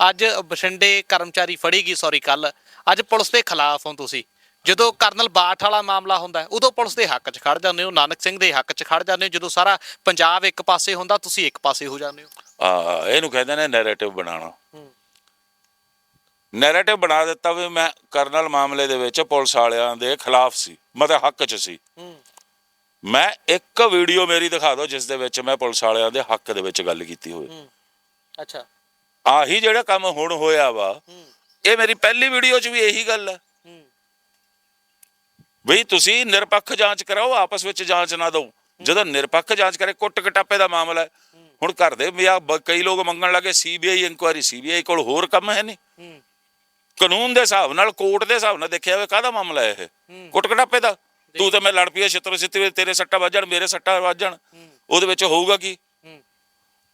ਅੱਜ ਬਠਿੰਡੇ ਕਰਮਚਾਰੀ ਫੜੀ ਗਈ ਸੌਰੀ ਕੱਲ ਅੱਜ ਪੁਲਿਸ ਦੇ ਖਿਲਾਫ ਹੋ ਤੁਸੀਂ। ਜਦੋਂ ਕਰਨਲ ਬਾਠ ਵਾਲਾ ਮਾਮਲਾ ਹੁੰਦਾ ਉਦੋਂ ਪੁਲਿਸ ਦੇ ਹੱਕ 'ਚ ਖੜ ਜਾਂਦੇ ਹੋ ਨਾਨਕ ਸਿੰਘ ਦੇ ਹੱਕ 'ਚ ਖੜ ਜਾਂਦੇ ਹੋ ਜਦੋਂ ਸਾਰਾ ਪੰਜਾਬ ਇੱਕ ਪਾਸੇ ਹੁੰਦਾ ਤੁਸੀਂ ਇੱਕ ਪਾਸੇ ਹੋ ਜਾਂਦੇ ਹੋ। ਆ ਇਹਨੂੰ ਕਹਿੰਦੇ ਨੇ ਨੈਰੇਟਿਵ ਬਣਾਉਣਾ। ਹੂੰ। ਨੈਰੇਟਿਵ ਬਣਾ ਦਿੱਤਾ ਵੀ ਮੈਂ ਕਰਨਲ ਮਾਮਲੇ ਦੇ ਵਿੱਚ ਪੁਲਿਸ ਵਾਲਿਆਂ ਦੇ ਖਿਲਾਫ ਸੀ ਮਤਲਬ ਹੱਕ 'ਚ ਸੀ। ਮੈਂ ਇੱਕ ਵੀਡੀਓ ਮੇਰੀ ਦਿਖਾ ਦਿਓ ਜਿਸ ਦੇ ਵਿੱਚ ਮੈਂ ਪੁਲਿਸ ਵਾਲਿਆਂ ਦੇ ਹੱਕ ਦੇ ਵਿੱਚ ਗੱਲ ਕੀਤੀ ਹੋਵੇ ਹੂੰ। ਅੱਛਾ। ਆਹੀ ਜਿਹੜਾ ਕੰਮ ਹੁਣ ਹੋਇਆ ਵਾ ਇਹ ਮੇਰੀ ਪਹਿਲੀ ਵੀਡੀਓ 'ਚ ਵੀ ਇਹੀ ਗੱਲ ਹੈ। ਵੀ ਤੁਸੀਂ ਨਿਰਪੱਖ ਜਾਂਚ ਕਰਾਓ ਆਪਸ ਵਿੱਚ ਜਾਂਚ ਨਾ ਦਿਓ। ਜਦੋਂ ਨਿਰਪੱਖ ਜਾਂਚ ਕਰੇ ਕੁੱਟ ਕਟਾਪੇ ਦਾ ਮਾਮਲਾ ਹੈ। ਹੁਣ ਘਰ ਦੇ ਕਈ ਲੋਕ ਮੰਗਣ ਲੱਗੇ ਸੀਬੀਆਈ ਇਨਕੁਆਇਰੀ ਸੀਬੀਆਈ ਕੋਲ ਹੋਰ ਕੰਮ ਹੈ ਨਹੀਂ। ਕਾਨੂੰਨ ਦੇ ਹਿਸਾਬ ਨਾਲ ਕੋਰਟ ਦੇ ਹਿਸਾਬ ਨਾਲ ਦੇਖਿਆ ਹੋਵੇ ਕਾਹਦਾ ਮਾਮਲਾ ਹੈ ਇਹ। ਕੁੱਟ ਕਟਾਪੇ ਦਾ। ਤੂੰ ਤੇ ਮੈਂ ਲੜ ਪਈਆ ਛਿੱਤਰ ਛਿੱਤਰ ਤੇਰੇ ਸੱਟਾ ਵੱਜਣ ਮੇਰੇ ਸੱਟਾ ਵੱਜਣ। ਉਹਦੇ ਵਿੱਚ ਹੋਊਗਾ ਕੀ?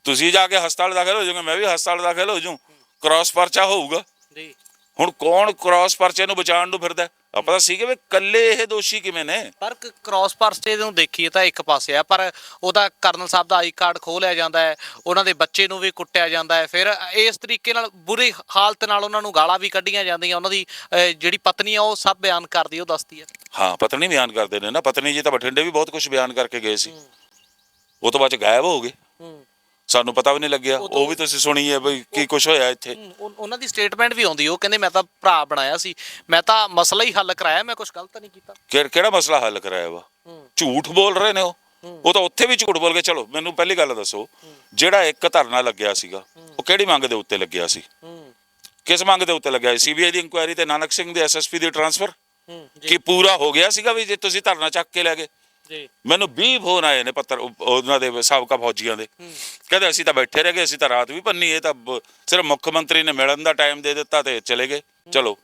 ਤੁਸੀਂ ਜਾ ਕੇ ਹਸਪਤਾਲ ਦਾਖਲ ਹੋ ਜਾਓਗੇ ਮੈਂ ਵੀ ਹਸਪਤਾਲ ਦਾਖਲ ਹੋ ਜਾਊਂ। ਕ੍ਰਾਸ ਪਰਚਾ ਹੋਊਗਾ। ਜੀ। ਹੁਣ ਕੌਣ ਕ੍ਰਾਸ ਪਰਚੇ ਨੂੰ ਬਚਾਉਣ ਨੂੰ ਫਿਰਦਾ? ਆਪਾਂ ਤਾਂ ਸੀਗੇ ਵੀ ਕੱਲੇ ਇਹ ਦੋਸ਼ੀ ਕਿਵੇਂ ਨੇ? ਪਰ ਕ੍ਰਾਸ ਪਰਚੇ ਨੂੰ ਦੇਖੀਏ ਤਾਂ ਇੱਕ ਪਾਸੇ ਆ ਪਰ ਉਹਦਾ colonel Sahib the I card ਖੋਹ ਲਿਆ ਜਾਂਦਾ ਹੈ ਉਹਨਾਂ ਦੇ ਬੱਚੇ ਨੂੰ ਵੀ ਕੁੱਟਿਆ ਜਾਂਦਾ ਹੈ। ਫਿਰ ਇਸ ਤਰੀਕੇ ਨਾਲ ਬੁਰੀ ਹਾਲਤ ਨਾਲ ਉਹਨਾਂ ਨੂੰ ਗਾਲਾਂ ਵੀ ਕੱਢੀਆਂ ਜਾਂਦੀਆਂ ਉਹਨਾਂ ਦੀ ਜਿਹੜੀ ਪਤਨੀ ਆ ਉਹ ਸਭ ਬਿਆਨ ਕਰਦੀ ਉਹ ਦੱਸਦੀ ਹੈ। ਹਾਂ ਪਤਨੀ ਬਿਆਨ ਕਰਦੇ ਨੇ ਨਾ। ਪਤਨੀ ਜੀ ਤਾਂ ਬਠਿੰਡੇ ਵੀ ਬਹੁਤ ਕੁਝ ਬਿਆਨ ਕਰਕੇ ਗਏ ਸੀ। ਉਹ ਤੋਂ ਬਾਅਦ ਗਾਇਬ ਹੋ ਗਏ। ਹੂੰ। ਸਾਨੂੰ ਪਤਾ ਵੀ ਨਹੀਂ ਲੱਗਿਆ। ਉਹ ਵੀ ਤੁਸੀਂ ਸੁਣੀ ਹੈ ਬਈ ਕੀ ਕੁਝ ਹੋਇਆ ਇੱਥੇ? ਉਹਨਾਂ ਦੀ ਸਟੇਟਮੈਂਟ ਵੀ ਆਉਂਦੀ ਉਹ ਕਹਿੰਦੇ ਮੈਂ ਤਾਂ ਭਰਾ ਬਣਾਇਆ ਸੀ। ਮੈਂ ਤਾਂ ਮਸਲਾ ਹੀ ਹੱਲ ਕਰਾਇਆ ਮੈਂ ਕੁਝ ਗਲਤ ਨਹੀਂ ਕੀਤਾ। ਕਿਹੜਾ ਮਸਲਾ ਹੱਲ ਕਰਾਇਆ ਵਾ? ਝੂਠ ਬੋਲ ਰਹੇ ਨੇ ਉਹ। ਉਹ ਤਾਂ ਉੱਥੇ ਵੀ ਝੂਠ ਬੋਲ ਕੇ ਚਲੋ ਮੈਨੂੰ ਪਹਿਲੀ ਗੱਲ ਦੱਸੋ। ਜਿਹੜਾ ਇੱਕ ਧਰਨਾ ਲੱਗਿਆ ਸੀਗਾ ਉਹ ਕਿਹੜੀ ਮੰਗ ਦੇ ਉੱਤੇ ਲੱਗਿਆ ਸੀ? ਕਿਸ ਮੰਗ ਦੇ ਉੱਤੇ ਲੱਗਿਆ ਸੀ? ਸੀਬੀਆਈ ਦੀ ਇਨਕੁਆਇਰੀ ਤੇ ਨਾਨਕ ਸਿੰਘ ਦੇ ਐਸਐਸਪੀ ਦੀ ਟਰਾਂਸਫਰ ਕੀ ਪੂਰਾ ਹੋ ਗਿਆ ਸੀਗਾ ਵੀ ਜੇ ਤੁਸੀਂ ਧਰਨਾ ਚੱਕ ਕੇ ਲੈ ਗਏ? ਜੀ। ਮੈਨੂੰ 20 ਫੋਨ ਆਏ ਨੇ ਪੱਤਰ ਉਹ- ਉਹਨਾਂ ਦੇ ਸਾਬਕਾ ਫੌਜੀਆਂ ਦੇ। ਕਹਿੰਦੇ ਅਸੀਂ ਤਾਂ ਬੈਠੇ ਰਹਿ ਗਏ ਅਸੀਂ ਤਾਂ ਰਾਤ ਵੀ ਪੰਨੀ ਇਹ ਤਾਂ ਸਿਰਫ ਮੁੱਖ ਮੰਤਰੀ ਨੇ ਮਿਲਣ ਦਾ ਟਾਈਮ ਦੇ ਦਿੱਤਾ ਤੇ ਚਲੇ ਗਏ। ਚਲੋ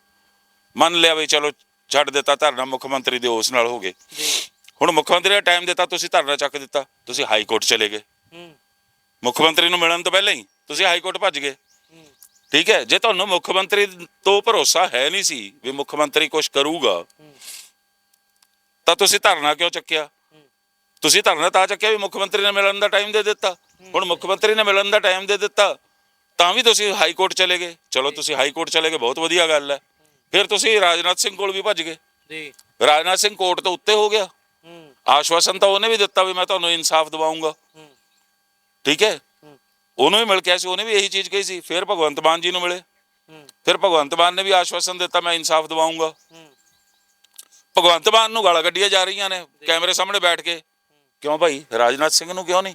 ਮੰਨ ਲਿਆ ਵੀ ਚਲੋ ਛੱਡ ਦਿੱਤਾ ਧਰਨਾ ਮੁੱਖ ਮੰਤਰੀ ਦੇ ਉਸ ਨਾਲ ਹੋ ਗਏ। ਹੁਣ ਮੁੱਖ ਮੰਤਰੀ ਨੇ ਟਾਈਮ ਦਿੱਤਾ ਤੁਸੀਂ ਧਰਨਾ ਚੱਕ ਦਿੱਤਾ ਤੁਸੀਂ ਹਾਈ ਕੋਰਟ ਚਲੇ ਗਏ। ਮੁੱਖ ਮੰਤਰੀ ਨੂੰ ਮਿਲਣ ਤੋਂ ਪਹਿਲਾਂ ਹੀ ਤੁਸੀਂ ਹਾਈ ਕੋਰਟ ਭੱਜ ਗਏ। ਠੀਕ ਹੈ ਜੇ ਤੁਹਾਨੂੰ ਮੁੱਖ ਮੰਤਰੀ ਤੋਂ ਭਰੋਸਾ ਹੈ ਨਹੀਂ ਸੀ ਵੀ ਮੁੱਖ ਮੰਤਰੀ ਕੁਝ ਕਰੂਗਾ ਤਾਂ ਤੁਸੀਂ ਧਰਨਾ ਕਿਉਂ ਚੱਕਿਆ? ਤੁਸੀਂ ਧਰਨਾ ਤਾਂ ਚੱਕਿਆ ਵੀ ਮੁੱਖ ਮੰਤਰੀ ਨੇ ਮਿਲਣ ਦਾ ਟਾਈਮ ਦੇ ਦਿੱਤਾ। ਹੁਣ ਮੁੱਖ ਮੰਤਰੀ ਨੇ ਮਿਲਣ ਦਾ ਟਾਈਮ ਦੇ ਦਿੱਤਾ ਤਾਂ ਵੀ ਤੁਸੀਂ ਹਾਈ ਕੋਰਟ ਚਲੇ ਗਏ। ਚਲੋ ਤੁਸੀਂ ਹਾਈ ਕੋਰਟ ਚਲੇ ਗਏ ਬਹੁਤ ਵਧੀਆ ਗੱਲ ਹੈ। ਫਿਰ ਤੁਸੀਂ ਰਾਜਨਾਥ ਸਿੰਘ ਕੋਲ ਵੀ ਭੱਜ ਗਏ। ਜੀ। ਰਾਜਨਾਥ ਸਿੰਘ ਕੋਰਟ ਤੋਂ ਉੱਤੇ ਹੋ ਗਿਆ। ਹੂੰ। ਆਸ਼ਵਾਸਨ ਤਾਂ ਉਹਨੇ ਵੀ ਦਿੱਤਾ ਵੀ ਮੈਂ ਤੁਹਾਨੂੰ ਇਨਸਾਫ ਦਿਵਾਉਂਗਾ। ਹੂੰ। ਠੀਕ ਹੈ? ਉਹਨੂੰ ਵੀ ਮਿਲ ਕੇ ਸੀ ਉਹਨੇ ਵੀ ਇਹੀ ਚੀਜ਼ ਕਹੀ ਸੀ। ਫਿਰ ਭਗਵੰਤ ਮਾਨ ਜੀ ਨੂੰ ਮਿਲੇ। ਫਿਰ ਭਗਵੰਤ ਮਾਨ ਨੇ ਵੀ ਆਸ਼ਵਾਸਨ ਦਿੱਤਾ ਮੈਂ ਇਨਸਾਫ ਦਿਵਾਉਂਗਾ। ਹੂੰ। ਭਗਵੰਤ ਮਾਨ ਨੂੰ ਗਾਲਾਂ ਕੱਢੀਆਂ ਜਾ ਰਹੀਆਂ ਨੇ ਕੈਮਰੇ ਸਾਹਮਣੇ ਬੈਠ ਕੇ। ਕਿਉਂ ਭਾਈ? ਰਾਜਨਾਥ ਸਿੰਘ ਨੂੰ ਕਿਉਂ ਨਹੀਂ?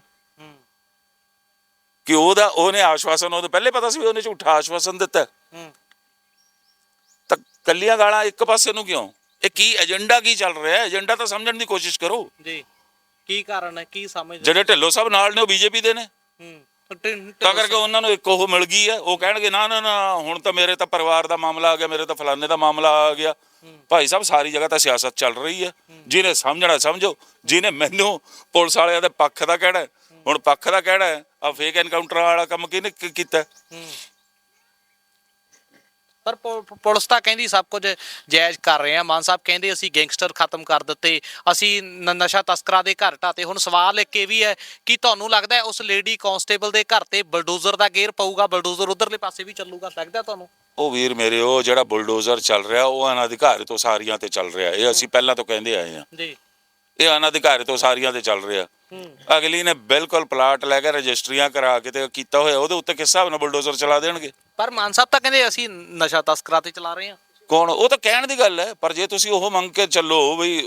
ਕਿ ਉਹਦਾ ਉਹਨੇ ਆਸ਼ਵਾਸਨ ਉਹਦੇ ਪਹਿਲੇ ਪਤਾ ਸੀ ਵੀ ਉਹਨੇ ਝੂਠਾ ਆਸ਼ਵਾਸਨ ਦਿੱਤਾ। ਤਾਂ ਕੱਲੀਆਂ ਗਾਲਾਂ ਇੱਕ ਪਾਸੇ ਨੂੰ ਕਿਉਂ? ਇਹ ਕੀ ਏਜੰਡਾ ਕੀ ਚੱਲ ਰਿਹਾ? ਹੈ ਏਜੰਡਾ ਤਾਂ ਸਮਝਣ ਦੀ ਕੋਸ਼ਿਸ਼ ਕਰੋ। ਜੀ। ਕੀ ਕਾਰਨ ਹੈ? ਕੀ ਸਮਝਦੇ ਜਿਹੜੇ ਢਿੱਲੋਂ ਸਾਹਿਬ ਨਾਲ ਨੇ ਉਹ ਬੀਜੇਪੀ ਦੇ ਨੇ। ਹੂੰ। ਤਾਂ ਕਰਕੇ ਉਹਨਾਂ ਨੂੰ ਇੱਕ ਉਹ ਮਿਲ ਗਈ ਹੈ ਉਹ ਕਹਿਣਗੇ ਨਾ ਨਾ ਨਾ ਹੁਣ ਤਾਂ ਮੇਰੇ ਤਾਂ ਪਰਿਵਾਰ ਦਾ ਮਾਮਲਾ ਆ ਗਿਆ ਮੇਰੇ ਤਾਂ ਫਲਾਣੇ ਦਾ ਮਾਮਲਾ ਆ ਗਿਆ। ਭਾਈ ਸਾਹਿਬ ਸਾਰੀ ਜਗ੍ਹਾ ਤਾਂ ਸਿਆਸਤ ਚੱਲ ਰਹੀ ਹੈ। ਜਿਹਨੇ ਸਮਝਣਾ ਸਮਝੋ। ਜਿਹਨੇ ਮੈਨੂੰ ਪੁਲਿਸ ਵਾਲਿਆਂ ਦੇ ਪੱਖ ਦਾ ਕਹਿਣਾ ਹੁਣ ਪੱਖ ਦਾ ਕਹਿਣਾ ਆ ਫੇਕ ਐਨਕਾਊਂਟਰ ਵਾਲਾ ਕੰਮ ਕਿਹਨੇ ਕੀਤਾ? ਪਰ ਪੁਲਿਸ ਤਾਂ ਕਹਿੰਦੀ ਸਭ ਕੁਝ ਜਾਇਜ਼ ਕਰ ਰਹੇ ਆ। ਮਾਨ ਸਾਹਿਬ ਕਹਿੰਦੇ ਅਸੀਂ ਗੈਂਗਸਟਰ ਖਤਮ ਕਰ ਦਿੱਤੇ ਅਸੀਂ ਨਸ਼ਾ ਤਸਕਰਾਂ ਦੇ ਘਰ ਢਾਤੇ ਹੁਣ ਸਵਾਲ ਇੱਕ ਇਹ ਵੀ ਹੈ ਕਿ ਤੁਹਾਨੂੰ ਲੱਗਦਾ ਉਸ ਲੇਡੀ ਕਾਂਸਟੇਬਲ ਦੇ ਘਰ ਤੇ ਬਲਡੋਜ਼ਰ ਦਾ ਗੇਅਰ ਪਊਗਾ? ਬਲਡੋਜ਼ਰ ਉਧਰਲੇ ਪਾਸੇ ਵੀ ਚੱਲੂਗਾ ਲੱਗਦਾ ਤੁਹਾਨੂੰ? ਉਹ ਵੀਰ ਮੇਰੇ ਉਹ ਜਿਹੜਾ ਬੁਲਡੋਜ਼ਰ ਚੱਲ ਰਿਹਾ ਉਹ ਅਨਾਧਿਕਾਰਿਤ ਸਾਰੀਆਂ ਤੇ ਚੱਲ ਰਿਹਾ। ਇਹ ਅਸੀਂ ਪਹਿਲਾਂ ਤੋਂ ਕਹਿੰਦੇ ਆਏ ਹਾਂ ਜੀ। ਇਹ ਅਨਾਧਿਕਾਰਿਤ ਸਾਰੀਆਂ ਤੇ ਚੱਲ ਰਿਹਾ। ਅਗਲੀ ਨੇ ਬਿਲਕੁਲ ਪਲਾਟ ਲੈ ਕੇ ਰਜਿਸਟਰੀਆਂ ਕਰਾ ਕੇ ਤੇ ਕੀਤਾ ਹੋਇਆ ਉਹਦੇ ਉੱਤੇ ਕਿਸ ਹਿਸਾਬ ਨਾਲ ਬੁਲਡੋਜ਼ਰ ਚਲਾ ਦੇਣਗੇ? ਪਰ ਮਾਨ ਸਾਹਿਬ ਤਾਂ ਕਹਿੰਦੇ ਅਸੀਂ ਨਸ਼ਾ ਤਸਕਰਾਂ ਤੇ ਚਲਾ ਰਹੇ ਹਾਂ। ਕੌਣ? ਉਹ ਤਾਂ ਕਹਿਣ ਦੀ ਗੱਲ ਹੈ ਪਰ ਜੇ ਤੁਸੀਂ ਉਹ ਮੰਗ ਕੇ ਚੱਲੋ ਵੀ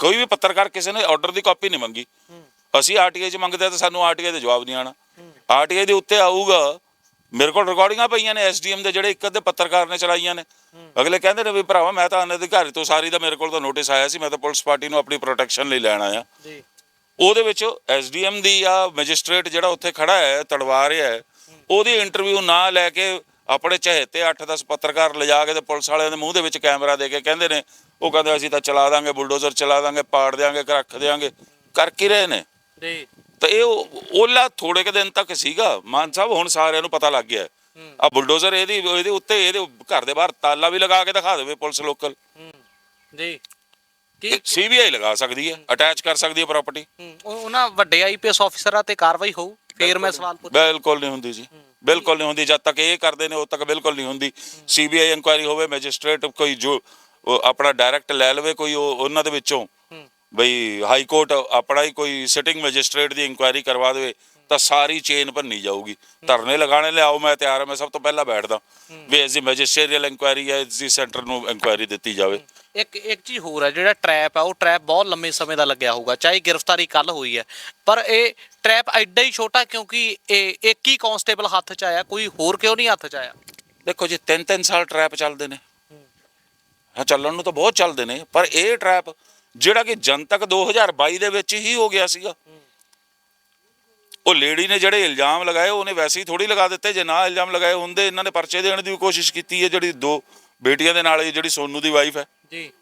ਕੋਈ ਵੀ ਪੱਤਰਕਾਰ ਕਿਸੇ ਨੇ ਆਰਡਰ ਦੀ ਕਾਪੀ ਨਹੀਂ ਮੰਗੀ। ਅਸੀਂ ਆਰਟੀਆਈ 'ਚ ਮੰਗਦੇ ਤਾਂ ਸਾਨੂੰ ਆਰਟੀਆਈ ਦੇ ਜਵਾਬ ਨਹੀਂ ਆਣਾ ਆਰਟੀਆਈ ਦੇ ਉੱਤੇ ਆਊਗਾ ਮੇਰੇ ਕੋਲ ਰਿਕਾਰਡਿੰਗਾਂ ਪਈਆਂ ਨੇ ਐਸਡੀਐਮ ਦੇ ਜਿਹੜੇ ਇੱਕ ਅੱਧੇ ਪੱਤਰਕਾਰ ਨੇ ਚਲਾਈਆਂ ਨੇ। ਅਗਲੇ ਕਹਿੰਦੇ ਨੇ ਵੀ ਭਰਾਵਾ ਮੈਂ ਤਾਂ ਅਨਅਧਿਕਾਰੀ ਤੋਂ ਸਾਰੀ ਦਾ ਮੇਰੇ ਕੋਲ ਤਾਂ ਨੋਟਿਸ ਆਇਆ ਸੀ ਮੈਂ ਤਾਂ ਪੁਲਿਸ ਪਾਰਟੀ ਨੂੰ ਆਪਣੀ ਪ੍ਰੋਟੈਕਸ਼ਨ ਲਈ ਲੈਣ ਆਇਆ। ਜੀ। ਉਹਦੇ ਵਿੱਚ ਐਸਡੀਐਮ ਦੀ ਆ ਮੈਜਿਸਟ੍ਰੇਟ ਜਿਹੜਾ ਉੱਥੇ ਖੜਾ ਹੈ ਤੜਵਾ ਰਿਹਾ ਹੈ ਉਹਦੀ ਇੰਟਰਵਿਊ ਨਾ ਲੈ ਕੇ ਆਪਣੇ ਚਹੇਤੇ 8-10 ਪੱਤਰਕਾਰ ਲਿਜਾ ਕੇ ਤੇ ਪੁਲਿਸ ਵਾਲਿਆਂ ਦੇ ਮੂੰਹ ਦੇ ਵਿੱਚ ਕੈਮਰਾ ਦੇ ਕੇ ਕਹਿੰਦੇ ਨੇ ਉਹ ਕਹਿੰਦੇ ਅਸੀਂ ਤਾਂ ਚਲਾ ਦਾਂਗੇ ਬੁਲਡੋਜ਼ਰ ਚਲਾ ਦਾਂਗੇ ਪਾੜ ਦਿਆਂਗੇ ਰੱਖ ਦਿਆਂਗੇ ਕਰ ਕੀ ਰਹੇ ਨੇ। ਜੀ। ਤਾਂ ਇਹ ਉਹ- ਓਲਾ ਥੋੜੇ ਕੁ ਦਿਨ ਤੱਕ ਸੀਗਾ। ਮਾਨ ਸਾਹਿਬ ਹੁਣ ਸਾਰਿਆਂ ਨੂੰ ਪਤਾ ਲੱਗ ਗਿਆ। ਆ ਬੁਲਡੋਜ਼ਰ ਇਹਦੀ ਇਹਦੇ ਉੱਤੇ ਇਹਦੇ ਘਰ ਦੇ ਬਾਹਰ ਤਾਲਾ ਵੀ ਲਗਾ ਕੇ ਦਿਖਾ ਦੇਵੇ ਪੁਲਿਸ ਲੋਕਲ। ਜੀ। ਕੀ ਸੀਬੀਆਈ ਲਗਾ ਸਕਦੀ ਹੈ ਅਟੈਚ ਕਰ ਸਕਦੀ ਹੈ ਪ੍ਰਾਪਰਟੀ ਉਹਨਾਂ ਵੱਡੇ ਆਈਪੀਐਸ ਅਫਸਰਾਂ ਤੇ ਕਾਰਵਾਈ ਹੋਊ? ਫੇਰ ਮੈਂ ਸਵਾਲ ਪੁੱਛ ਬਿਲਕੁਲ ਨਹੀਂ ਹੁੰਦੀ ਜੀ। ਬਿਲਕੁਲ ਨਹੀਂ ਹੁੰਦੀ। ਜਦ ਤੱਕ ਇਹ ਕਰਦੇ ਨੇ ਉਦ ਤੱਕ ਬਿਲਕੁਲ ਨਹੀਂ ਹੁੰਦੀ। ਸੀਬੀਆਈ ਇਨਕੁਆਇਰੀ ਹੋਵੇ ਮੈਜਿਸਟ੍ਰੇਟ ਕੋਈ ਜੋ ਆਪਣਾ ਡਾਇਰੈਕਟ ਲੈ ਲਵੇ ਕੋਈ ਉਹ ਉਹਨਾਂ ਦੇ ਵਿੱਚੋਂ। ਬਈ ਹਾਈ ਕੋਰਟ ਆਪਣਾ ਹੀ ਕੋਈ ਸਿਟਿੰਗ ਮੈਜਿਸਟ੍ਰੇਟ ਦੀ ਇਨਕੁਆਇਰੀ ਕਰਵਾ ਦੇਵੇ ਤਾਂ ਸਾਰੀ ਚੇਨ ਭੰਨੀ ਜਾਊਗੀ। ਧਰਨੇ ਲਗਾਣੇ ਲਿਆਓ ਮੈਂ ਤਿਆਰ ਹਾਂ ਮੈਂ ਸਭ ਤੋਂ ਪਹਿਲਾਂ ਬੈਠਦਾ। ਵੀ ਐਜ਼ ਦੀ ਮੈਜਿਸਟਰੀਅਲ ਇਨਕੁਆਇਰੀ ਹੈ ਇਸ ਦੀ ਸੈਂਟਰ ਨੂੰ ਇਨਕੁਆਇਰੀ ਦਿੱਤੀ ਜਾਵੇ। ਇੱਕ ਇੱਕ ਚੀਜ਼ ਹੋਰ ਹੈ ਜਿਹੜਾ ਟ੍ਰੈਪ ਹੈ ਉਹ ਟ੍ਰੈਪ ਬਹੁਤ ਲੰਮੇ ਸਮੇਂ ਦਾ ਲੱਗਿਆ ਹੋਊਗਾ ਚਾਹੇ ਗ੍ਰਿਫਤਾਰੀ ਕੱਲ ਹੋਈ ਹੈ। ਪਰ ਇਹ ਟ੍ਰੈਪ ਐਡਾ ਹੀ ਛੋਟਾ ਕਿਉਂਕਿ ਇਹ ਇੱਕ ਹੀ ਕਾਂਸਟੇਬਲ ਹੱਥ 'ਚ ਆਇਆ ਕੋਈ ਹੋਰ ਕਿਉਂ ਨਹੀਂ ਹੱਥ 'ਚ ਆਇਆ? ਦੇਖੋ ਜੀ ਤਿੰਨ ਤਿੰਨ ਸਾਲ ਟਰੈਪ ਚੱਲਦੇ ਨੇ। ਹਾਂ ਚੱਲਣ ਨੂੰ ਤਾਂ ਬਹੁਤ ਚੱਲਦੇ ਨੇ ਪਰ ਇਹ ਟਰੈਪ ਜਿਹੜਾ ਕਿ ਜਨਤਕ 2022 ਦੇ ਵਿੱਚ ਹੀ ਹੋ ਗਿਆ ਸੀਗਾ। ਉਹ ਲੇਡੀ ਨੇ ਜਿਹੜੇ ਇਲਜ਼ਾਮ ਲਗਾਏ, ਉਹਨੇ ਵੈਸੇ ਹੀ ਥੋੜੀ ਲਗਾ ਦਿੱਤੇ। ਜੇ ਨਾ ਇਲਜ਼ਾਮ ਲਗਾਏ ਹੁੰਦੇ ਇਹਨਾਂ ਨੇ ਪਰਚੇ ਦੇਣ ਦੀ ਵੀ ਕੋਸ਼ਿਸ਼ ਕੀਤੀ ਹੈ, ਜਿਹੜੀ ਦੋ ਬੇਟੀਆਂ ਦੇ ਨਾਲ ਜਿਹੜੀ ਸੋਨੂ ਦੀ ਵਾਈਫ ਹੈ। ਜੀ।